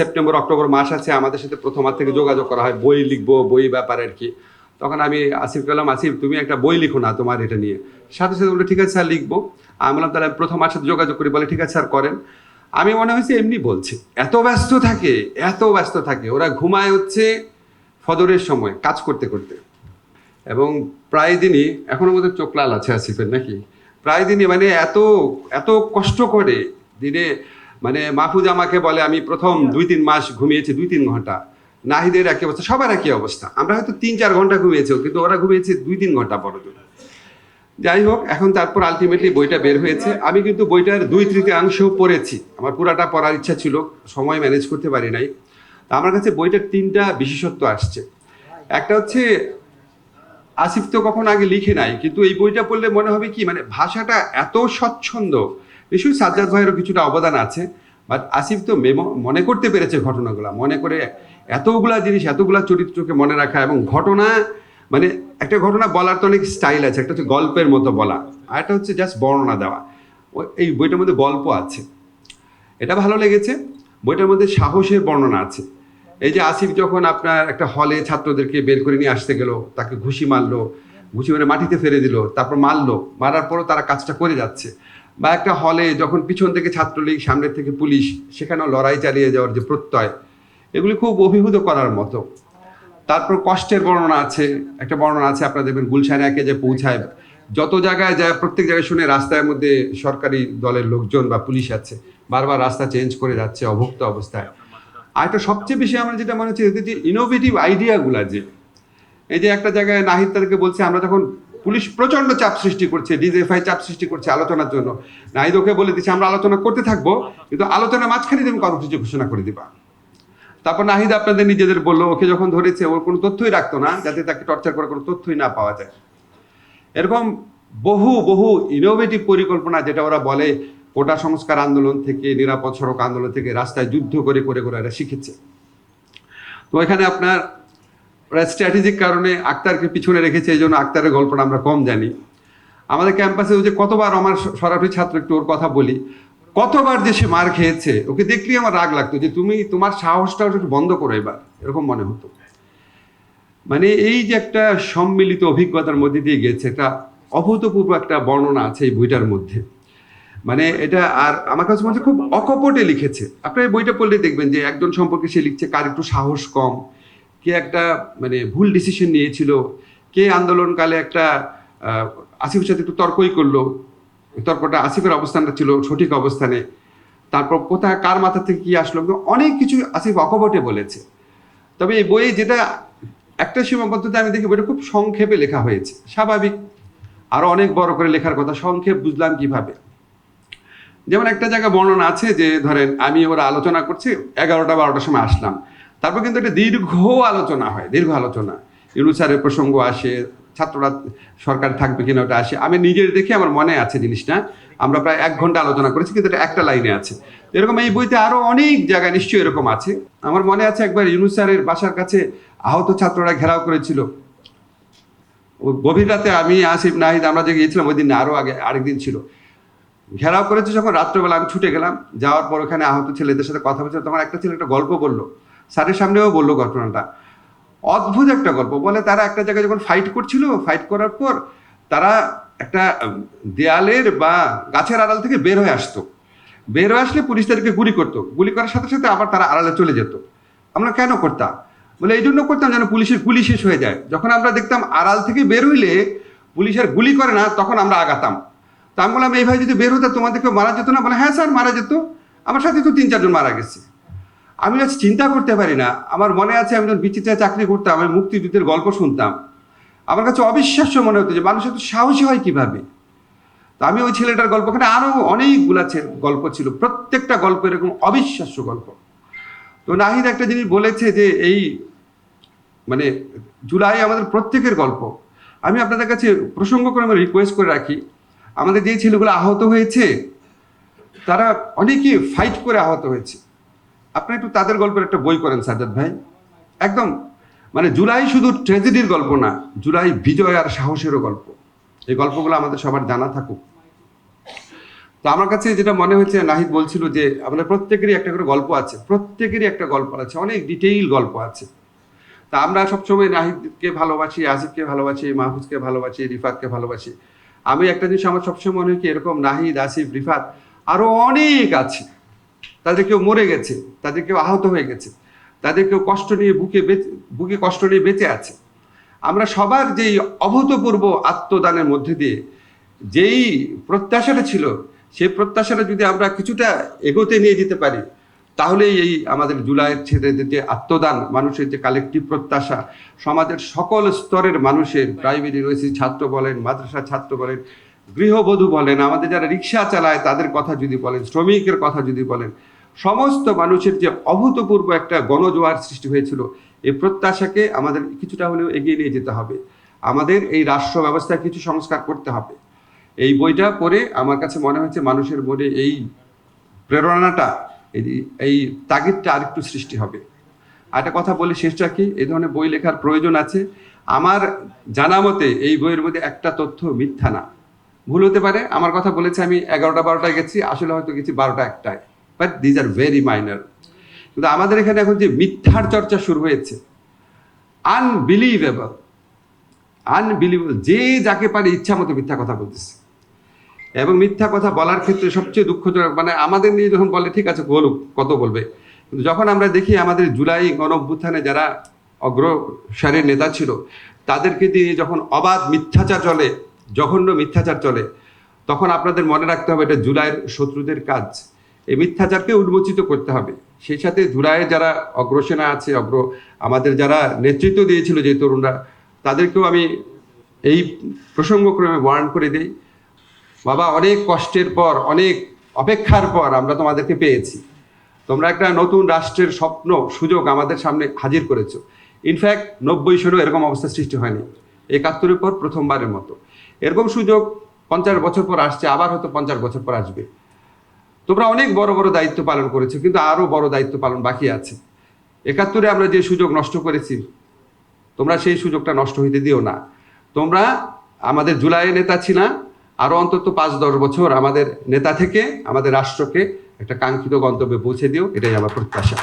September, October মাস আছে, আমাদের সাথে প্রথম হাত থেকে যোগাযোগ করা হয়, বই লিখব, বই ব্যাপারে আর কি। তখন আমি আসিফ বললাম, আসিফ, তুমি একটা বই লিখো না তোমার এটা নিয়ে। সাথে সাথে বলল, ঠিক আছে স্যার, লিখব। আমি বললাম, তাহলে প্রথম মার সাথে যোগাযোগ করি। বলে, ঠিক আছে স্যার, করেন। আমি মনে হয়েছে এমনি বলছে। এত ব্যস্ত থাকে, এত ব্যস্ত থাকে। ওরা ঘুমায় হচ্ছে ফদরের সময়, কাজ করতে করতে। এবং প্রায় দিনই, এখনও মধ্যে চোখ লাল আছে আসিফের নাকি? প্রায় দিনই মানে এত এত কষ্ট করে দিনে মানে মাহফুজ আমাকে বলে আমি প্রথম দুই তিন মাস ঘুমিয়েছি দুই তিন ঘণ্টা। নাহিদের একই অবস্থা সবার একই অবস্থা। আমরা হয়তো তিন চার ঘণ্টা ঘুমিয়েছি কিন্তু ওরা ঘুমিয়েছে দুই তিন ঘণ্টা বড়জন যাই হোক এখন তারপর আলটিমেটলি বইটা বের হয়েছে। আমি কিন্তু বইটার দুই তৃতীয়াংশ পড়েছি। আমার পুরাটা পড়ার ইচ্ছা ছিল সময় ম্যানেজ করতে পারি নাই। তা আমার কাছে বইটার তিনটা বিশেষত্ব আসছে। একটা হচ্ছে আসিফ তো কখন আগে লিখে নাই কিন্তু এই বইটা পড়লে মনে হবে কি মানে ভাষাটা এত স্বচ্ছন্দ নিশ্চয়ই সাজ্জাদ ভাইয়েরও কিছুটা অবদান আছে বাট আসিফ তো মনে করতে পেরেছে ঘটনাগুলো, মনে করে এতগুলা জিনিস, এতগুলা চরিত্রকে মনে রাখা এবং ঘটনা মানে একটা ঘটনা বলার তো অনেক স্টাইল আছে, একটা হচ্ছে গল্পের মতো বলা, আর একটা হচ্ছে জাস্ট বর্ণনা দেওয়া। এই বইটার মধ্যে গল্প আছে। এটা ভালো লেগেছে, বইটার মধ্যে সাহসের বর্ণনা আছে। এই যে আসিফ যখন আপনার একটা হলে ছাত্রদেরকে বের করে নিয়ে আসতে গেল, তাকে ঘুষি মারলো, ঘুষি মেরে মাটিতে ফেলে দিল, তারপর মারলো, মারার পরও তারা কাজটা করে যাচ্ছে। বা একটা হলে যখন পিছন থেকে ছাত্রলীগ, সামনের থেকে পুলিশ, সেখানেও লড়াই চালিয়ে যাওয়ার যে প্রত্যয়, এগুলি খুব অভিভূত করার মতো। তারপর কষ্টের বর্ণনা আছে, একটা বর্ণনা আছে, আপনারা দেখবেন গুলশানে একে যে পৌঁছায়, যত জায়গায় যায়, প্রত্যেক জায়গায় শুনে রাস্তার মধ্যে সরকারি দলের লোকজন বা পুলিশ আছে, বারবার রাস্তা চেঞ্জ করে যাচ্ছে অভুক্ত অবস্থায়। আর একটা সবচেয়ে বেশি আমার যেটা মনে হচ্ছে যে ইনোভেটিভ আইডিয়াগুলা যে, এই যে একটা জায়গায় নাহিদ তাদেরকে বলছে, আমরা যখন পুলিশ প্রচণ্ড চাপ সৃষ্টি করছে ডিজেফাই চাপ সৃষ্টি করছে আলোচনার জন্য। নাহিদ ওকে বলে দিচ্ছে, আমরা আলোচনা করতে থাকব, কিন্তু আলোচনার মাঝখানে তুমি কর্মসূচি ঘোষণা করে দিবা। তারপর নাহিদ আপনাদের নিজেদের বলল, ওকে যখন ধরেছে, ওর কোনো তথ্যই রাখতো না, যাতে তাকে টর্চার করার কোনো তথ্যই না পাওয়া যায়। এরকম বহু বহু ইনোভেটিভ পরিকল্পনা, যেটা ওরা বলে, কোটা সংস্কার আন্দোলন থেকে, নিরাপদ সড়ক আন্দোলন থেকে রাস্তায় যুদ্ধ করে করে করে এরা শিখেছে। তো এখানে আপনার ওরা স্ট্র্যাটেজিক কারণে আক্তারকে পিছনে রেখেছে, এই জন্য আক্তারের গল্পটা আমরা কম জানি। আমাদের ক্যাম্পাসে যে কতবার আমার সরাসরি ছাত্র একটু ওর কথা বলি, কতবার যে সে মার খেয়েছে, ওকে দেখলেই আমার রাগ লাগতো যে তুমি তোমার সাহসটা একটু বন্ধ করো এবার, এরকম মনে হতো। মানে এই যে একটা সম্মিলিত অভিজ্ঞতার মধ্যে দিয়ে গেছে, একটা অভূতপূর্ব একটা বর্ণনা আছে এই বইটার মধ্যে। মানে এটা আর আমার কাছে মনে খুব অকপটে লিখেছে। আপনার এই বইটা পড়লে দেখবেন যে একজন সম্পর্কে সে লিখছে, কার একটু সাহস কম কে একটা মানে ভুল ডিসিশন নিয়েছিল, কে আন্দোলনকালে একটা আসিফের সাথে একটু তর্কই করল, তর্কটা আসিফের অবস্থানটা ছিল সঠিক অবস্থানে, তারপর কোথায়, কার মাথা থেকে কি আসলো অনেক কিছু আসিফ অকপটে বলেছে। তবে এই বইয়ে যেটা, একটা সীমাবদ্ধতা আমি দেখি, বইটা খুব সংক্ষেপে লেখা হয়েছে, স্বাভাবিক। আরও অনেক বড় করে লেখার কথা, সংক্ষেপ বুঝলাম কীভাবে। যেমন একটা জায়গা বর্ণনা আছে যে, ধরেন, আমি ওরা আলোচনা করছি, এগারোটা, বারোটার সময় আসলাম। তারপর কিন্তু একটা দীর্ঘ আলোচনা হয় দীর্ঘ আলোচনা। ইউনুসারের প্রসঙ্গ আসে ছাত্ররা সরকার থাকবে কিনা ওটা আসে। আমি নিজের দেখে আমার মনে আছে জিনিসটা। আমরা প্রায় এক ঘণ্টা আলোচনা করেছি কিন্তু এটা একটা লাইনে আছে। এরকম এই বইতে আরও অনেক জায়গায় নিশ্চয়ই এরকম আছে। আমার মনে আছে একবার ইউনুসারের বাসার কাছে আহত ছাত্ররা ঘেরাও করেছিল। গভীর রাতে আমি আসিফ নাহিদ আমরা যে গিয়েছিলাম ওই দিন না, আরও আগে আরেকদিন ছিল। ঘেরাও করেছে যখন রাত্রেবেলা আমি ছুটে গেলাম যাওয়ার পর ওখানে আহত ছেলেদের সাথে কথা বলছিল তখন একটা ছেলে একটা গল্প বলল। স্যারের সামনেও বলল ঘটনাটা। অদ্ভুত একটা গল্প। বলে তারা একটা জায়গায় যখন ফাইট করছিল ফাইট করার পর তারা একটা দেয়ালের বা গাছের আড়াল থেকে বের হয়ে আসতো। বের হয়ে আসলে পুলিশ তাদেরকে গুলি করতো। গুলি করার সাথে সাথে আবার তারা আড়ালে চলে যেত। আমরা কেন করতাম? বলে এই জন্য করতাম যেন পুলিশের গুলি শেষ হয়ে যায়। যখন আমরা দেখতাম আড়াল থেকে বের হইলে পুলিশের গুলি করে না, তখন আমরা আগাতাম। তা আমি বললাম এইভাবে যদি বের হতো তোমাদেরকে মারা যেত না? বলে হ্যাঁ স্যার, মারা যেত। আমার সাথে তো তিন, চারজন মারা গেছে। আমি আজ চিন্তা করতে পারি না। আমার মনে আছে আমি যখন বিচিত্রায় চাকরি করতাম, আমি মুক্তিযুদ্ধের গল্প শুনতাম। আমার কাছে অবিশ্বাস্য মনে হতো যে মানুষ এত সাহসী হয় কীভাবে? তো আমি ওই ছেলেটার গল্প ওখানে আরও অনেকগুলা গল্প ছিল, প্রত্যেকটা গল্প এরকম অবিশ্বাস্য গল্প। তো নাহিদ একটা জিনিস বলেছে যে এই মানে জুলাই আমাদের প্রত্যেকের গল্প। আমি আপনাদের কাছে প্রসঙ্গ করে আমি রিকোয়েস্ট করে রাখি। আমাদের যে ছেলেগুলো আহত হয়েছে, তারা অনেকেই ফাইট করে আহত হয়েছে। আপনি একটু তাদের গল্পের একটা বই করেন, সাজ্জাদ ভাই। একদম মানে জুলাই শুধু ট্র্যাজেডির গল্প না, জুলাই বিজয় আর সাহসেরও গল্প। এই গল্পগুলো আমাদের সবার জানা থাকুক। তো আমার কাছে যেটা মনে হচ্ছে নাহিদ বলছিল যে আমাদের প্রত্যেকেরই একটা করে গল্প আছে, প্রত্যেকেরই একটা গল্প আছে, অনেক ডিটেইল গল্প আছে। তা আমরা সবসময় নাহিদকে ভালোবাসি আসিফকে ভালোবাসি, মাহফুজকে ভালোবাসি, রিফাতকে ভালোবাসি। আমি একটা জিনিস আমার সবসময় মনে হয় কি, এরকম নাহিদ, আসিফ, রিফাত আরও অনেক আছে। তাদের কেউ মরে গেছে, তাদের কেউ আহত হয়ে গেছে, তাদের কেউ কষ্ট নিয়ে বুকে বুকে কষ্ট নিয়ে বেঁচে আছে। আমরা সবার যেই অভূতপূর্ব আত্মদানের মধ্যে দিয়ে যেই প্রত্যাশাটা ছিল, সেই প্রত্যাশাটা যদি আমরা কিছুটা এগোতে নিয়ে যেতে পারি, তাহলেই এই আমাদের জুলাইয়ের ছেলেদের যে আত্মদান, মানুষের যে কালেকটিভ প্রত্যাশা, সমাজের সকল স্তরের মানুষের প্রাইমারি রয়েছে ছাত্র বলেন মাদ্রাসা ছাত্র বলেন গৃহবধূ বলেন, আমাদের যারা রিক্সা চালায় তাদের কথা যদি বলেন, শ্রমিকের কথা যদি বলেন, সমস্ত মানুষের যে অভূতপূর্ব একটা গণজোয়ার সৃষ্টি হয়েছিল, এই প্রত্যাশাকে আমাদের কিছুটা হলেও এগিয়ে নিয়ে যেতে হবে। আমাদের এই রাষ্ট্র ব্যবস্থায় কিছু সংস্কার করতে হবে। এই বইটা পড়ে আমার কাছে মনে হয়েছে মানুষের মনে এই প্রেরণাটা, এই- তাগিদটা আরেকটু সৃষ্টি হবে। একটা কথা বলি শেষটা কি এই ধরনের বই লেখার প্রয়োজন আছে। আমার জানা মতে এই বইয়ের মধ্যে একটা তথ্য মিথ্যা না। ভুল হতে পারে। আমার কথা বলেছে আমি এগারোটা, বারোটায় গেছি, আসলে হয়তো গেছি বারোটা, একটায়। But these are very minor কিন্তু আমাদের এখানে এখন যে মিথ্যার চর্চা শুরু হয়েছে আনবিলিভেবল আনবিলিভেবল যে যাকে পারে ইচ্ছা মতো মিথ্যা কথা বলতেছে। এবং মিথ্যা কথা বলার ক্ষেত্রে সবচেয়ে দুঃখজনক মানে আমাদের নিয়ে যখন বলে, ঠিক আছে, বলুক, কত বলবে? কিন্তু যখন আমরা দেখি আমাদের জুলাই গণ অভ্যুত্থানে যারা অগ্রসারের নেতা ছিল, তাদেরকে দিয়ে যখন অবাধ মিথ্যাচার চলে জঘন্য মিথ্যাচার চলে, তখন আপনাদের মনে রাখতে হবে এটা জুলাইয়ের শত্রুদের কাজ। এই মিথ্যাচারকে উন্মোচিত করতে হবে। সেই সাথে জুলাইয়ের যারা অগ্রসেনা আছে, অগ্র, আমাদের যারা নেতৃত্ব দিয়েছিল যে তরুণরা, তাদেরকেও আমি এই প্রসঙ্গক্রমে ওয়ার্ন করে দিই। বাবা, অনেক কষ্টের পর, অনেক অপেক্ষার পর আমরা তোমাদেরকে পেয়েছি। তোমরা একটা নতুন রাষ্ট্রের স্বপ্ন, সুযোগ আমাদের সামনে হাজির করেছ। ইনফ্যাক্ট নব্বই সনেও এরকম অবস্থা সৃষ্টি হয়নি। একাত্তরের পর প্রথমবারের মতো। এরকম সুযোগ পঞ্চাশ বছর পর আসছে, আবার হয়তো পঞ্চাশ বছর পর আসবে। তোমরা অনেক বড় বড় দায়িত্ব পালন করেছ, কিন্তু আরও বড় দায়িত্ব পালন বাকি আছে। একাত্তরে আমরা যে সুযোগ নষ্ট করেছি, তোমরা সেই সুযোগটা নষ্ট হইতে দিও না। তোমরা আমাদের জুলাই নেতা ছিলা আরও অন্তত পাঁচ দশ বছর আমাদের নেতা থেকে, আমাদের রাষ্ট্রকে একটা কাঙ্ক্ষিত গন্তব্যে পৌঁছে দিও, এটাই আমার প্রত্যাশা।